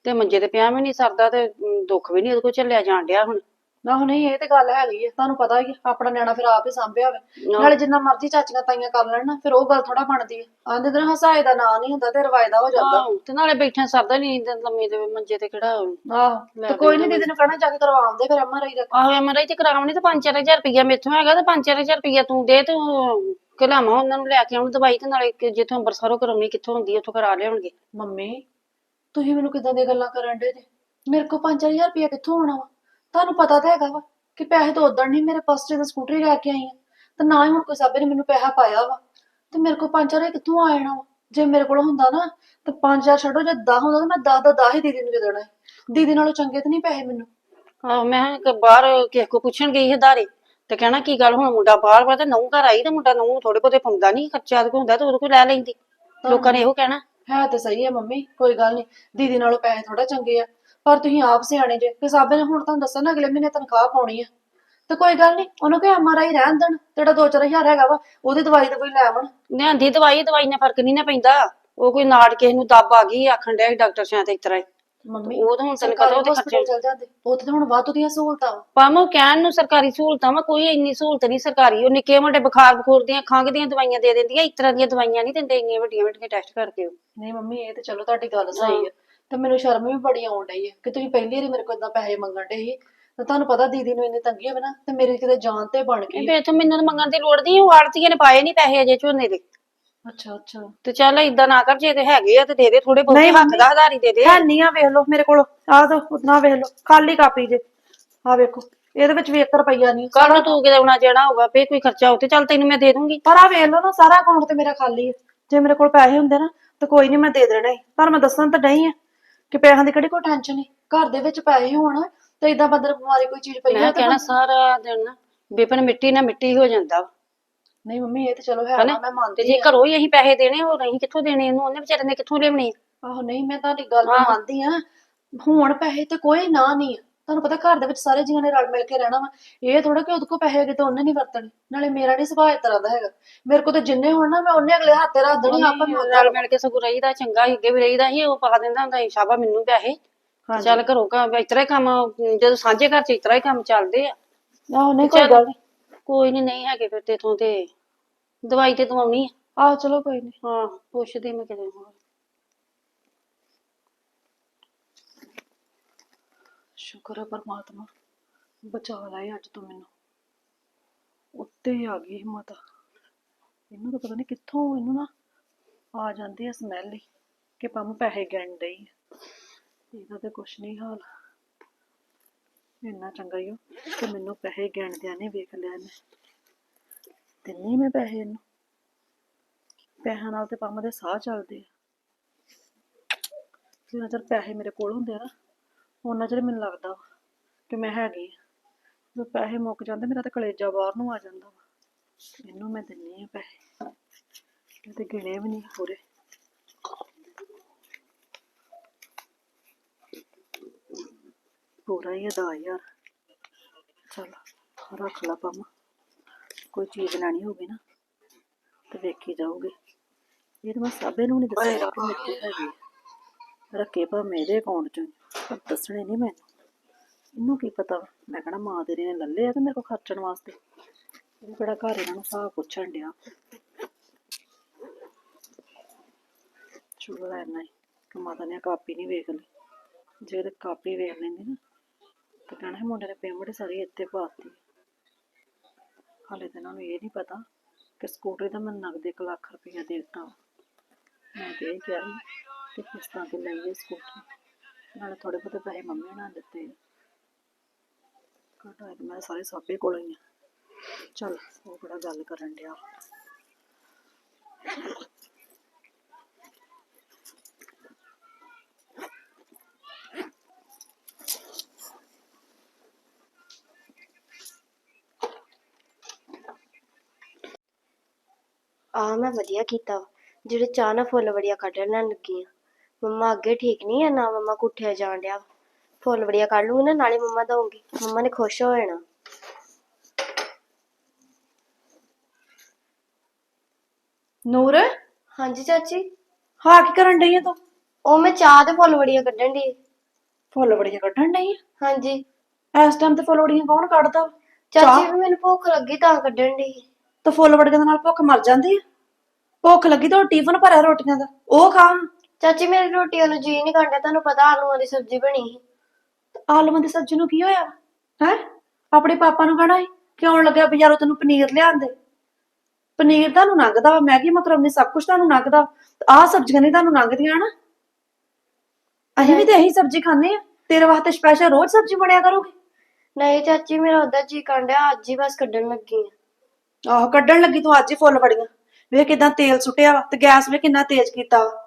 ਤੇ ਮੰਜੇ ਤੇ ਪਿਆ ਵੀ ਨਹੀਂ ਸਰਦਾ ਤੇ ਅਮ, ਦੁੱਖ ਵੀ ਨਹੀਂ ਉਹਦੇ ਕੋਲ ਝੱਲਿਆ ਜਾਣ ਡਿਆ ਹੁਣ। ਨਾ ਨਹੀਂ ਇਹ ਤੇ ਗੱਲ ਹੈਗੀ ਆ ਤੁਹਾਨੂੰ ਪਤਾ ਹੀ ਆ, ਆਪਣਾ ਨਿਆਣਾ ਫਿਰ ਆਪ ਹੀ ਸਾਂਭਿਆ ਹੋਵੇ ਨਾਲੇ ਜਿੰਨਾ ਮਰਜ਼ੀ ਚਾਚੀਆਂ ਤਾਈਆਂ ਕਰ ਲੈਣ ਨਾ ਫਿਰ ਉਹ ਗੱਲ ਥੋੜਾ ਬਣਦੀ ਆ। ਆਂਦੇ ਦਿਨ ਹਸਾਏ ਦਾ ਨਾਂ ਨਹੀਂ ਹੁੰਦਾ ਤੇ ਰਵਾਇਦਾ ਹੋ ਜਾਂਦਾ। ਆਹੋ, ਤੇ ਨਾਲੇ ਬੈਠਾ ਸਰਦਾ ਨਹੀਂ ਲੰਮੇ ਦੇ ਮੰਜੇ ਤੇ ਕਿਹੜਾ ਆਹੋ ਤੇ ਕੋਈ ਨਹੀਂ ਦੀਦੀ ਨੂੰ ਕਹਿਣਾ ਜਾ ਕੇ ਕਰਵਾਉਂਦੇ ਫਿਰ ਐਮਆਰਆਈ ਦਾ। ਆਹੋ ਐਮਆਰਆਈ ਤੇ ਕਰਾਉਣੀ ਤੇ 5-4000 ਰੁਪਇਆ ਮੇਥੋਂ ਹੈਗਾ ਤੇ 5-4000 ਰੁਪਇਆ ਤੂੰ ਦੇ ਤੂੰ ਕਲਾਮਾ ਉਹਨਾਂ ਨੂੰ ਲੈ ਕੇ ਆਉਣ ਦਵਾਈ ਤੇ ਨਾਲੇ ਕਿ ਜਿੱਥੋਂ ਅੰਬਰਸਰੋਂ ਕਰਾਉਣੀ ਕਿੱਥੋਂ ਹੁੰਦੀ ਉੱਥੋਂ ਕਰਾ ਲਿਆਉਣਗੇ। ਮੰਮੀ ਤੁਸੀਂ ਮੈਨੂੰ ਕਿਦਾਂ ਦੀਆਂ ਗੱਲਾਂ ਕਰਨ ਦੇ ਜੇ? ਮੇਰੇ ਕੋਲ 5000 ਰੁਪਇਆ ਕਿੱਥੋਂ ਆਉਣਾ ਵਾ? ਤੁਹਾਨੂੰ ਪਤਾ ਤਾਂ ਹੈਗਾ ਵਾ ਕਿ ਪੈਸੇ ਤਾਂ ਉਦੋਂ ਨਹੀਂ ਮੇਰੇ 'ਚ ਤਾਂ ਸਕੂਟਰੀ ਲੈ ਕੇ ਆਈ ਆ। ਤੇ ਨਾ ਹੀ ਹੁਣ ਕੋਈ ਸਾਬੇ ਨੇ ਮੈਨੂੰ ਪੈਸਾ ਪਾਇਆ ਵਾ। ਤੇ ਮੇਰੇ ਕੋਲ 5000 ਕਿੱਥੋਂ ਆ ਜਾਣਾ ਵਾ? ਜੇ ਮੇਰੇ ਕੋਲ ਹੁੰਦਾ ਨਾ ਤੇ 5000 ਛੱਡੋ ਜੇ 10 ਹੁੰਦਾ ਤਾਂ ਮੈਂ 10 ਦਾ 10 ਹੀ ਦੀਦੀ ਨੂੰ ਦੇ ਦੇਣਾ ਸੀ। ਦੀਦੀ ਨਾਲੋਂ ਚੰਗੇ ਤਾਂ ਨਹੀਂ ਪੈਸੇ ਮੈਨੂੰ। ਆਹੋ ਮੈਂ ਕਿਹਾ ਕਿ ਬਾਹਰ ਕਿਸੇ ਕੋ ਪੁੱਛਣ ਗਈ ਹਦਾਰੇ ਤੇ ਕਹਿਣਾ ਕੀ ਗੱਲ ਹੁਣ ਮੁੰਡਾ ਬਾਹਰ ਵਾ ਤੇ ਨਹੁੰ ਘਰ ਆਈ ਤੇ ਮੁੰਡਾ ਨਹੁੰ ਥੋੜੇ ਬਹੁਤੇ ਪਾਉਂਦਾ ਨਹੀਂ ਖਰਚਾ ਤੇ ਹੁੰਦਾ ਤੇ ਉਹਦੇ ਕੋਲ ਲੈ ਲੈਂਦੀ। ਲੋਕਾਂ ਨੇ ਇਹੋ ਕਹਿਣਾ। ਹੈ ਤੇ ਸਹੀ ਹੈ ਮੰਮੀ ਕੋਈ ਗੱਲ ਨਹੀਂ। ਦੀਦੀ ਨਾਲੋਂ ਪੈਸੇ ਥੋੜਾ ਚੰਗੇ ਆ। ਪਰ ਤੁਸੀਂ ਆਪ ਸਿਆਣੇ ਜੇ ਕਿ ਸਾਬੇ ਨੇ ਹੁਣ ਤੁਹਾਨੂੰ ਦੱਸਿਆ ਨਾ ਅਗਲੇ ਮਹੀਨੇ ਤਨਖਾਹ ਪਾਉਣੀ ਆ। ਤੇ ਕੋਈ ਗੱਲ ਨਹੀਂ ਉਹਨੂੰ ਕਿ ਐਮਆਰਆਈ ਰਹਿਣ ਦੇਣ ਜਿਹੜਾ 2-4000 ਹੈਗਾ ਵਾ ਉਹਦੀ ਦਵਾਈ ਤੇ ਕੋਈ ਲੈ ਆਵਣ। ਲਿਆਂਦੀ ਦਵਾਈ ਦਵਾਈ ਨਾਲ ਫ਼ਰਕ ਨਹੀਂ ਨਾ ਪੈਂਦਾ। ਉਹ ਕੋਈ ਨਾੜ ਕਿਸੇ ਨੂੰ ਦੱਬ ਆ ਗਈ ਆਖਣ ਡਿਆ ਸੀ ਡਾਕਟਰ ਸ਼ਾਇਦ ਇਸ ਤਰ੍ਹਾਂ ਹੀ। ਮੰਮੀ ਉਹ ਤਾਂ ਹੁਣ ਤੈਨੂੰ ਪਤਾ ਉਹਦੇ ਖਰਚੇ ਚਲ ਜਾਂਦੇ ਉੱਥੇ ਤਾਂ ਹੁਣ ਵਾਧੂ ਦੀਆਂ ਸਹੂਲਤਾਂ ਵਾ। ਪਾਮੋ ਕਹਿਣ ਨੂੰ ਸਰਕਾਰੀ ਸਹੂਲਤਾਂ ਵਾ ਕੋਈ ਇੰਨੀ ਸਹੂਲਤ ਨਹੀਂ ਸਰਕਾਰੀ। ਉਹ ਨਿੱਕੇ ਮੋਟੇ ਬੁਖਾਰ ਬਖੂਰ ਦੀਆਂ ਖੰਘ ਦੀਆਂ ਦਵਾਈਆਂ ਦੇ ਦਿੰਦੀਆਂ ਇਸ ਤਰ੍ਹਾਂ ਦੀਆਂ ਦਵਾਈਆਂ ਨਹੀਂ ਦਿੰਦੇ ਇੰਨੀਆਂ ਵੱਡੀਆਂ ਵੱਡੀਆਂ ਟੈਸਟ ਕਰਕੇ ਉਹ। ਨਹੀਂ ਮੰਮੀ ਇਹ ਤੇ ਚਲੋ ਤੁਹਾਡੀ ਗੱਲ ਸਹੀ ਹੈ ਤੇ ਮੈਨੂੰ ਸ਼ਰਮ ਵੀ ਬੜੀ ਆਉਣ ਡਈ ਹੈ ਕਿ ਤੁਸੀਂ ਪਹਿਲੀ ਵਾਰੀ ਮੇਰੇ ਕੋਲ ਇਦਾਂ ਪੈਸੇ ਮੰਗਣ ਡੇ ਸੀ। ਤੇ ਤੁਹਾਨੂੰ ਪਤਾ ਦੀਦੀ ਨੂੰ ਇੰਨੀ ਤੰਗੀ ਹੋਵੇ ਨਾ ਤੇ ਮੇਰੀ ਕਿਤੇ ਜਾਨ ਤੇ ਬਣ ਗਈ। ਫੇਰ ਤੋਂ ਮੈਨੂੰ ਤਾਂ ਮੰਗਣ ਦੀ ਲੋੜ ਨਹੀਂ ਉਹ ਆੜਤੀਆਂ ਨੇ ਪਾਏ ਨਹੀਂ ਪੈਸੇ ਅਜੇ ਝੋਨੇ ਦੇ। ਅੱਛਾ ਅੱਛਾ। ਤੇ ਚੱਲ ਇਦਾਂ ਨਾ ਕਰ ਜੇ ਤੇ ਹੈਗੇ ਆ ਤੇ ਦੇ ਦੇ ਥੋੜੇ ਬਹੁਤੇ ਨਹੀਂ ਹੱਥ ਮੰਮੀ। ਦਾ ਹਜ਼ਾਰੀ ਦੇ ਦੇ। ਹੈ ਨਹੀਂ ਆ ਵੇਖ ਲਓ ਮੇਰੇ ਕੋਲ ਆਹ ਤਾਂ ਉਤਨਾ ਵੇਖ ਲਓ ਖਾਲੀ ਕਾਪੀ ਜੇ। ਆ ਵੇਖੋ ਇਹਦੇ ਵਿੱਚ ਵੀ 1 ਰੁਪਈਆ ਨਹੀਂ ਕੱਲ ਨੂੰ ਤੂੰ ਕਿਤੇ ਆਉਣਾ ਜਾਣਾ ਹੋਊਗਾ ਫੇ ਕੋਈ ਖਰਚਾ ਉੱਤੇ ਚੱਲ ਤੈਨੂੰ ਮੈਂ ਦੇ ਦੂੰਗੀ। ਪਰ ਆ ਵੇਖ ਲਓ ਨਾ ਸਾਰਾ ਅਕਾਊਂਟ ਤੇ ਮੇਰਾ ਖਾਲੀ ਹੈ ਜੇ ਮੇਰੇ ਕੋਲ ਪੈਸੇ ਹੁੰਦੇ ਨਾ ਤਾਂ ਕੋਈ ਨਹੀਂ ਮੈਂ ਦੇ ਦੇਣਾ। ਸੀ ਪਰ ਮੈਂ ਦੱਸਣ ਤਾਂ ਨਹੀਂ ਆ ਕਿ ਪੈਸਿਆਂ ਦੀ ਕਿਹੜੀ ਕੋਈ ਟੈਨਸ਼ਨ ਨਹੀਂ ਘਰ ਦੇ ਵਿੱਚ ਪੈਸੇ ਹੋਣ ਤੇ ਇਦਾਂ ਬੰਦਰ ਬਿਮਾਰੀ ਕੋਈ ਚੀਜ਼ ਪਈ ਮੈਂ ਆ ਤਾਂ ਕਹਿਣਾ ਸਾਰਾ ਦਿਨ ਨਾ ਬੇਪਨ ਮਿੱਟੀ ਨਾਲ ਮਿੱਟੀ ਹੋ ਜਾਂਦਾ ਵਾ। ਨਹੀਂ ਮੰਮੀ ਇਹ ਤੇ ਚਲੋ ਹੈ ਹਨਾ? ਨਾ ਮੈਂ ਤੇ ਮੰਨਦੀ ਜੇ ਘਰੋਂ ਹੀ ਅਸੀਂ ਪੈਸੇ ਦੇਣੇ ਹੋਰ ਅਸੀਂ ਕਿੱਥੋਂ ਦੇਣੇ ਇਹਨੂੰ? ਉਹਨੇ ਵਿਚਾਰੇ ਨੇ ਕਿੱਥੋਂ ਲਿਆਉਣੇ? ਆਹੋ ਨਹੀਂ ਮੈਂ ਤੁਹਾਡੀ ਗੱਲ ਨੂੰ ਮੰਨਦੀ ਆ। ਹੁਣ ਪੈਸੇ ਤੇ ਕੋਈ ਨਾ ਨਹੀਂ ਆ। ਤੁਹਾਨੂੰ ਪਤਾ ਘਰ ਦੇ ਵਿੱਚ ਸਾਰੇ ਜੀਆਂ ਨੇ ਰਲ ਮਿਲ ਕੇ ਰਹਿਣਾ ਵਾ। ਇਹ ਥੋੜਾ ਕਿ ਉਹਦੇ ਕੋਲ ਪੈਸੇ ਹੈਗੇ ਤਾਂ ਉਹਨੇ ਨਹੀਂ ਵਰਤਣੇ ਨਾਲੇ ਮੇਰਾ ਨਹੀਂ ਸੁਭਾਅ ਇਸ ਤਰ੍ਹਾਂ ਦਾ ਹੈਗਾ। ਮੇਰੇ ਕੋਲ ਤਾਂ ਜਿੰਨੇ ਹੋਣ ਨਾ ਮੈਂ ਉਹਨੇ ਅਗਲੇ ਹੱਥੇ ਰੱਖ ਦੇਣੇ ਆਪਾਂ ਨੂੰ ਰਲ ਮਿਲ ਕੇ ਸਗੋਂ ਰਹੀਦਾ ਚੰਗਾ ਸੀ, ਅੱਗੇ ਵੀ ਰਹੀਦਾ ਸੀ ਉਹ ਪਾ ਦਿੰਦਾ ਹੁੰਦਾ ਸੀ ਸ਼ਾਬਾ ਮੈਨੂੰ ਪੈਸੇ। ਚੱਲ ਘਰੋਂ ਕਾ ਇਸ ਤਰ੍ਹਾਂ ਹੀ ਕੰਮ ਜਦੋਂ ਸਾਂਝੇ ਘਰ ਚ ਇਸ ਤਰ੍ਹਾਂ ਹੀ ਕੰਮ ਚੱਲਦੇ ਆ। ਆਹੋ ਨਹੀਂ ਕੋਈ ਗੱਲ ਕੋਈ ਨਹੀਂ ਨਹੀਂ ਹੈਗੇ ਫਿਰ ਤੇਥੋਂ ਤੇ ਦਵਾਈ ਤੇ ਦਵਾਉਣੀ ਆ। ਆਹੋ ਚਲੋ ਕੋਈ ਨਹੀਂ ਹਾਂ ਪੁੱਛਦੀ ਮੈਂ ਕਿਤੇ ਹੋਰ। ਸ਼ੁਕਰ ਹੈ ਪਰਮਾਤਮਾ ਬਚਾ ਲਾਏ ਅੱਜ ਤੂੰ ਮੈਨੂੰ। ਉੱਤੇ ਆ ਗਈ ਹਿੰਮਤ। ਇਹਨੂੰ ਤਾਂ ਪਤਾ ਨਹੀਂ ਕਿੱਥੋਂ ਇਹਨੂੰ ਨਾ ਆ ਜਾਂਦੀ ਹੈ ਸਮੈਲ ਹੀ ਕਿ ਪੰਮ ਪੈਸੇ ਗਿਣ ਡਈ ਇਹਦਾ ਤੇ ਕੁਛ ਨਹੀਂ ਹਾਲ। ਇੰਨਾ ਚੰਗਾ ਹੀ ਉਹ ਕਿ ਮੈਨੂੰ ਪੈਸੇ ਗਿਣਦਿਆਂ ਨੇ ਵੇਖ ਲਿਆ ਨੇ ਦਿੰਨੀ ਮੈਂ ਪੈਸੇ ਇਹਨੂੰ। ਪੈਸਿਆਂ ਨਾਲ ਤੇ ਪੰਮ ਦੇ ਸਾਹ ਚੱਲਦੇ ਆ। ਜਿੰਨਾ ਚਿਰ ਪੈਸੇ ਮੇਰੇ ਕੋਲ ਹੁੰਦੇ ਆ ਨਾ ਉਹਨਾਂ ਚਿਰ ਮੈਨੂੰ ਲੱਗਦਾ ਕਿ ਮੈਂ ਹੈਗੀ ਆ ਜਦੋਂ ਪੈਸੇ ਮੁੱਕ ਜਾਂਦੇ ਮੇਰਾ ਤਾਂ ਕਲੇਜਾ ਬਾਹਰ ਨੂੰ ਆ ਜਾਂਦਾ ਵਾ। ਇਹਨੂੰ ਮੈਂ ਦਿੰਨੀ ਆ ਪੈਸੇ। ਇਹ ਤੇ ਗਿਣੇ ਵੀ ਨਹੀਂ ਪੂਰੇ। ਪੂਰਾ ਹੀ ਅਦਾ ਯਾਰ ਚਲ ਰੱਖ ਲਾ ਪਾਮਾ ਕੋਈ ਚੀਜ਼ ਲੈਣੀ ਹੋਵੇ ਨਾ ਤੇ ਵੇਖੀ ਜਾਊਗੀ। ਇਹ ਤਾਂ ਮੈਂ ਸਾਬੇ ਨੂੰ ਨਹੀਂ ਦੱਸਿਆ ਕਿ ਮੇਰੇ ਹੈਗੀ। ਰੱਖੇ ਭਾਵੇਂ ਇਹਦੇ ਅਕਾਊਂਟ ਚ। ਪਰ ਦੱਸਣੇ ਨਹੀਂ ਮੈਨੂੰ ਇਹਨੂੰ ਕੀ ਪਤਾ? ਮੈਂ ਕਹਣਾ ਮਾਂ ਤੇਰੀ ਨੇ ਲੱਲੇ ਆ ਤੇ ਮੇਰੇ ਕੋਲ ਖਰਚਣ ਵਾਸਤੇ। ਇਹ ਕਿਹੜਾ ਘਰ ਇਹਨਾਂ ਨੂੰ ਹਿਸਾਬ ਪੁੱਛਣ ਡਿਆ। ਸ਼ੁਕਰ ਹੈ ਕਿ ਮਾਤਾ ਨੇ ਕਾਪੀ ਨਹੀਂ ਵੇਖ ਲਈ। ਜੇ ਤੇ ਕਾਪੀ ਵੇਖ ਲੈਂਦੀ ਨਾ, ਤਾਂ ਕਹਿਣਾ ਸੀ ਮੁੰਡੇ ਨੇ ਪੇਮੈਂਟ ਸਾਰੀ ਇੱਥੇ ਪਾਤੀ। ਹਾਲੇ ਤਾਂ ਇਹਨਾਂ ਨੂੰ ਇਹ ਨਹੀਂ ਪਤਾ ਕਿ ਸਕੂਟਰੀ ਦਾ ਮੈਂ ਨਗਦ 1 ਲੱਖ ਰੁਪਇਆ ਦੇ ਦਿੱਤਾ। ਵਾ। ਮੈਂ ਤੇ ਇਹ ਕਿਹਾ ਸੀ ਕਿ ਕਿਸ਼ਤਾਂ ਤੇ ਲਈਏ ਸਕੂਟਰ ਨਾਲੇ ਥੋੜੇ ਬਹੁਤੇ ਪੈਸੇ ਮੰਮੀ ਨਾਲ ਦਿੱਤੇ ਘਟਾ ਕੇ ਮੈਂ ਸਾਰੇ ਸਾਬੇ ਕੋਲ ਹੀ ਆ ਚੱਲ ਉਹ ਕਿਹੜਾ ਗੱਲ ਕਰਨ ਡਿਆ ਆ ਮੈਂ ਵਧੀਆ ਕੀਤਾ ਵਾ। ਜਿਹੜੇ ਚਾਹ ਨਾਲ ਫੁੱਲ ਵੜੀਆਂ ਕੱਢਣ ਲੈਣ ਲੱਗੀ ਆ ਮੰਮਾ ਅੱਗੇ ਠੀਕ ਨਹੀਂ ਆ ਨਾ ਮੰਮਾ ਕੁੱਠਿਆ ਜਾਣ ਡਿਆ। ਫੁੱਲ ਵੜੀਆਂ ਕੱਢ ਲੂੰਗੀ ਨਾ ਨਾਲੇ ਮੰਮਾ ਦਊਂਗੀ। ਮੰਮਾ ਨੇ ਖੁਸ਼ ਹੋ ਜਾਣਾ। ਨੂਰ? ਹਾਂਜੀ ਚਾਚੀ? ਹਾਂ ਕੀ ਕਰਨ ਡਈ ਆ ਤੂੰ? ਉਹ ਮੈਂ ਚਾਹ ਤੇ ਫੁੱਲ ਵੜੀਆਂ ਕੱਢਣ ਦੀ ਫੁੱਲ ਬੜੀਆਂ ਕੱਢਣ ਡਈ ਆ? ਹਾਂਜੀ। ਇਸ ਟਾਈਮ ਤੇ ਫੁੱਲਵੜੀਆਂ ਕੌਣ ਕੱਢਦਾ? ਚਾਚੀ ਵੀ ਮੈਨੂੰ ਭੁੱਖ ਲੱਗੀ ਤਾਂ ਕੱਢਣ ਦੀ ਤੇ ਫੁੱਲਵੜੀਆਂ ਦੇ ਨਾਲ ਭੁੱਖ ਮਰ ਜਾਂਦੀ ਆ? ਭੁੱਖ ਲੱਗੀ ਤਾਂ ਟਿਫਨ ਭਰਿਆ ਰੋਟੀਆਂ ਦਾ। ਉਹ ਖਾ। ਚਾਚੀ ਮੇਰੀ ਰੋਟੀ ਨੂੰ ਜੀ ਨਹੀਂ ਕਰਦਾ ਤੁਹਾਨੂੰ ਪਤਾ ਆਲੂਆਂ ਦੀ ਸਬਜ਼ੀ ਬਣੀ ਸੀ। ਆਲੂਆਂ ਦੀ ਸਬਜ਼ੀ ਨੂੰ ਕੀ ਹੋਇਆ? ਹੈ? ਆਪਣੇ ਪਾਪਾ ਨੂੰ ਕਹਣਾ ਕਿ ਆਉਣ ਲੱਗਿਆ ਬਾਜ਼ਾਰੋਂ ਤੈਨੂੰ ਪਨੀਰ ਲਿਆਂਦੇ? ਪਨੀਰ ਤੁਹਾਨੂੰ ਲੰਘਦਾ ਵਾ ਮੈਗੀ ਮਕਰੋਨੀ ਸਭ ਕੁਝ ਤੁਹਾਨੂੰ ਲੰਘਦਾ ਆਹ ਸਬਜ਼ੀਆਂ ਨਹੀਂ ਤੁਹਾਨੂੰ ਲੰਘਦੀਆਂ ਨਾ ਅਸੀਂ ਵੀ ਤੇ ਇਹੀ ਸਬਜ਼ੀ ਖਾਂਦੇ ਆ ਤੇਰੇ ਵਾਸਤੇ ਸਪੈਸ਼ਲ ਰੋਜ਼ ਸਬਜ਼ੀ ਬਣਿਆ ਕਰੂਗੀ? ਨਹੀਂ ਚਾਚੀ ਮੇਰਾ ਉਹਦਾ ਜੀ ਕਰਦਾ ਅੱਜ ਹੀ ਬਸ ਕੱਢਣ ਲੱਗੀ ਆ ਆਹੋ ਕੱਢਣ ਲੱਗੀ ਤੂੰ ਅੱਜ ਹੀ ਫੁੱਲ ਵੜੀਆਂ ਵੇਖ ਕਿਦਾਂ ਤੇਲ ਸੁੱਟਿਆ ਵਾ ਤੇ ਗੈਸ ਵੇ ਕਿੰਨਾ ਤੇਜ਼ ਕੀਤਾ ਵਾ।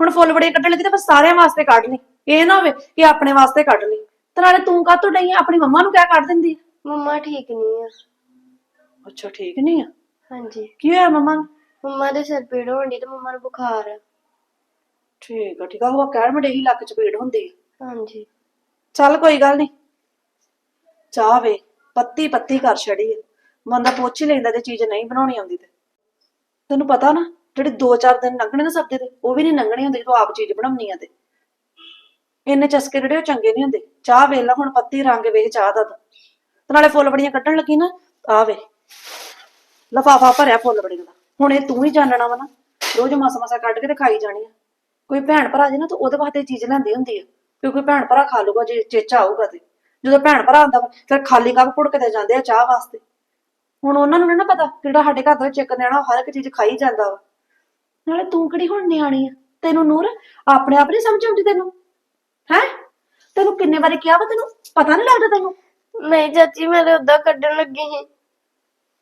ਹੁਣ ਫੁੱਲ ਵੜੀਆਂ ਕੱਢਣ ਲੱਗੀ ਤੇ ਫਿਰ ਸਾਰਿਆਂ ਵਾਸਤੇ ਕੱਢ ਲਈ। ਇਹ ਨਾ ਹੋਵੇ ਕਿ ਆਪਣੇ ਵਾਸਤੇ ਕੱਢ ਲਈ। ਤੇ ਨਾਲੇ ਤੂੰ ਕਾਹਤੋਂ ਡਈ ਆਂ? ਆਪਣੀ ਮੰਮਾ ਨੂੰ ਕਿਆ ਕੱਢ ਦਿੰਦੀ ਆ? ਮੰਮਾ ਠੀਕ ਨਹੀਂ ਆ। ਅੱਛਾ ਠੀਕ ਨਹੀਂ ਆ? ਹਾਂਜੀ। ਕੀ ਹੋਇਆ ਮੰਮਾ ਨੂੰ? ਮੰਮਾ ਦੇ ਸਿਰ ਪੀੜ ਹੋਣ ਤੇ ਮੰਮਾ ਨੂੰ ਬੁਖਾਰ ਆ। ਠੀਕ ਆ ਠੀਕ ਆ। ਉਹ ਕਹਿਣ ਮੜੇ ਹੀ ਲੱਕ ਚ ਪੀੜ ਹੁੰਦੀ ਆ। ਹਾਂਜੀ। ਚੱਲ ਕੋਈ ਗੱਲ ਨਹੀਂ। ਚਾਹ ਵੇ ਪੱਤੀ ਪੱਤੀ ਕਰ ਛੜੀ ਆ। ਬੰਦਾ ਪੁੱਛ ਹੀ ਲੈਂਦਾ ਜੇ ਚੀਜ਼ ਨਹੀਂ ਬਣਾਉਣੀ ਆਉਂਦੀ ਤੇ। ਤੈਨੂੰ ਪਤਾ ਨਾ ਜਿਹੜੇ 2-4 ਦਿਨ ਲੰਘਣੇ ਨਾ ਸਬਜ਼ੀ ਦੇ, ਉਹ ਵੀ ਨਹੀਂ ਲੰਘਣੇ ਹੁੰਦੇ ਜਦੋਂ ਆਪ ਚੀਜ਼ ਬਣਾਉਣੀ ਆ ਤੇ। ਇੰਨੇ ਚਸਕੇ ਜਿਹੜੇ ਉਹ ਚੰਗੇ ਨਹੀਂ ਹੁੰਦੇ। ਚਾਹ ਵੇਖਲਾ ਹੁਣ ਪੱਤੀ ਰੰਗ ਵੇਖ, ਚਾਹ ਦਾ ਤੇ। ਨਾਲੇ ਫੁੱਲ ਬੜੀਆਂ ਕੱਢਣ ਲੱਗੀ ਨਾ ਆ ਵੇ ਲਫਾਫਾ ਭਰਿਆ ਫੁੱਲ ਬੜੀਆਂ ਦਾ। ਹੁਣ ਇਹ ਤੂੰ ਹੀ ਜਾਣਨਾ ਵਾ ਨਾ। ਰੋਜ਼ ਮਾਸਾ ਮਾਸਾ ਕੱਢ ਕੇ ਤੇ ਖਾਈ ਜਾਣੀ ਆ। ਕੋਈ ਭੈਣ ਭਰਾ ਜੇ ਨਾ, ਤਾਂ ਉਹਦੇ ਵਾਸਤੇ ਚੀਜ਼ ਲੈਂਦੀ ਹੁੰਦੀ ਆ। ਕਿ ਕੋਈ ਭੈਣ ਭਰਾ ਖਾ ਲੂਗਾ, ਜੇ ਚੇਚਾ ਆਊਗਾ ਤੇ। ਜਦੋਂ ਭੈਣ ਭਰਾ ਆਉਂਦਾ ਵਾ, ਫਿਰ ਖਾਲੀ ਕੱਪ ਪੁੜਕਦੇ ਜਾਂਦੇ ਆ ਚਾਹ ਵਾਸਤੇ। ਹੁਣ ਉਹਨਾਂ ਨੂੰ ਨੀ ਨਾ ਪਤਾ, ਜਿਹੜਾ ਸਾਡੇ ਘਰ ਦਾ ਚਿੱਕ ਦੇਣਾ ਹਰ ਇੱਕ ਚੀਜ਼ ਖਾਈ ਜਾਂਦਾ ਵਾ। ਨਾਲੇ ਤੂੰ ਕਿਹੜੀ ਹੁਣ ਨਿਆਣੀ ਆ? ਤੈਨੂੰ ਨੂਰ ਆਪਣੇ ਆਪ ਨਹੀਂ ਸਮਝ ਆਉਂਦੀ ਤੈਨੂੰ? ਹੈ? ਤੈਨੂੰ ਕਿੰਨੇ ਵਾਰੀ ਕਿਹਾ ਵਾ ਤੈਨੂੰ? ਪਤਾ ਨਹੀਂ ਲੱਗਦਾ ਤੈਨੂੰ? ਨਹੀਂ ਚਾਚੀ ਮੈਂ ਤਾਂ ਉਦਾਂ ਕੱਢਣ ਲੱਗੀ ਸੀ।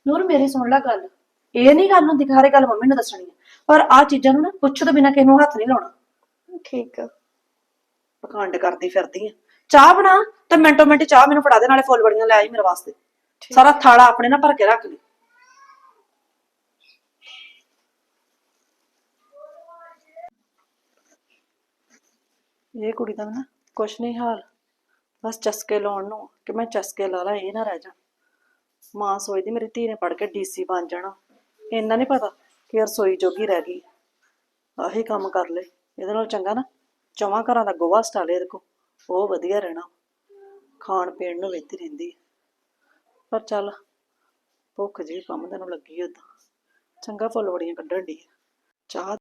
ਨੂਰ ਮੇਰੀ ਸੁਣ ਲੈ ਗੱਲ। ਇਹ ਨਹੀਂ ਗੱਲ ਕਿ ਹਰੇ ਗੱਲ ਮੰਮੀ ਨੂੰ ਦੱਸਣੀ ਆ। ਪਰ ਆ ਚੀਜ਼ਾਂ ਨੂੰ ਨਾ ਪੁੱਛ ਤੋਂ ਬਿਨਾਂ ਕਿਸੇ ਨੂੰ ਹੱਥ ਨਹੀਂ ਲਾਉਣਾ। ਠੀਕ ਆ। ਪਖੰਡ ਕਰਦੀ ਫਿਰਦੀ ਆ। ਚਾਹ ਬਣਾ ਤੇ ਮਿੰਟੋ ਮਿੰਟ ਚਾਹ ਮੈਨੂੰ ਫੜਾ ਦੇ ਨਾਲੇ ਫੁੱਲ ਬੜੀਆਂ ਲੈ ਆਈ ਮੇਰੇ ਵਾਸਤੇ। ਸਾਰਾ ਥਾਲਾ ਆਪਣੇ ਨਾਲ ਭਰ ਕੇ ਰੱਖ ਲਈ। ਇਹ ਕੁੜੀ ਦਾ ਨਾ ਕੁਛ ਨਹੀਂ ਹਾਲ। ਬਸ ਚਸਕੇ ਲਾਉਣ ਨੂੰ ਕਿ ਮੈਂ ਚਸਕੇ ਲਾ ਲਾ, ਇਹ ਨਾ ਰਹਿ ਜਾ। ਮਾਂ ਸੋਚਦੀ ਮੇਰੀ ਧੀ ਨੇ ਪੜ ਕੇ ਡੀਸੀ ਬਣ ਜਾਣਾ। ਇੰਨਾ ਨਹੀਂ ਪਤਾ ਕਿ ਰਸੋਈ ਜੋਗੀ ਰਹਿ ਗਈ। ਆਹੀ ਕੰਮ ਕਰ ਲੈ ਇਹਦੇ ਨਾਲ ਚੰਗਾ ਨਾ ਚਵਾਂ ਘਰਾਂ ਦਾ ਗੋਹਾ ਸਟਾਲੇ ਇਹਦੇ ਕੋ ਉਹ ਵਧੀਆ ਰਹਿਣਾ। ਖਾਣ ਪੀਣ ਨੂੰ ਵੇਤੀ ਰਹਿੰਦੀ ਪਰ ਚੱਲ, ਭੁੱਖ ਜੀ ਕੰਮ ਤੈਨੂੰ ਲੱਗੀ ਓਦਾਂ। ਚੰਗਾ ਫੁੱਲ ਬੜੀਆਂ ਕੱਢਣ ਦੀ ਚਾਹ